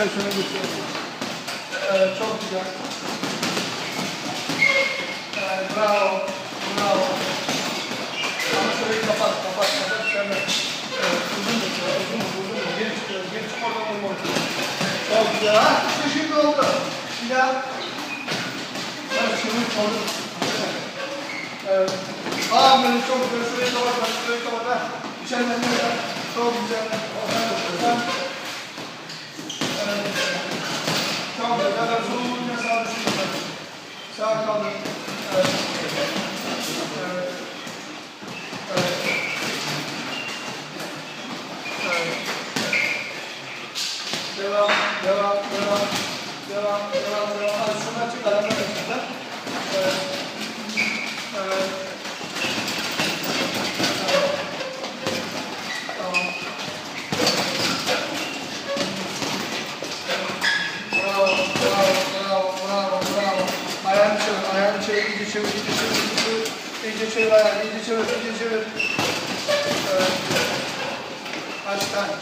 sen şuna götür. Evet, çok güzel. Evet, bravo, bravo. Ama şurayı kapat, kapat, kapat. Şöyle. Evet, uzun mu, uzun mu, uzun mu? Geri çıkıyoruz, geri çık oradan olmalı. Çok güzel. Ha, şimdi oldu. Bir daha. Evet, şimdi oldu. Evet. Aferin, çok güzel. Şurayı kapat, şurayı kapat. İçeriden ne? Çok güzel. Devam, devam, devam, devam, devam, devam. Hadi şuna çık, ayağına çık. Evet. Evet. Tamam. Bravo, bravo, bravo, bravo, bravo. Ayağını çevir, ayağını çevir, iyice çevir, iyice çevir, iyice çevir. Ayağını, iyice çevir, iyice çevir. Evet. Kaç tane?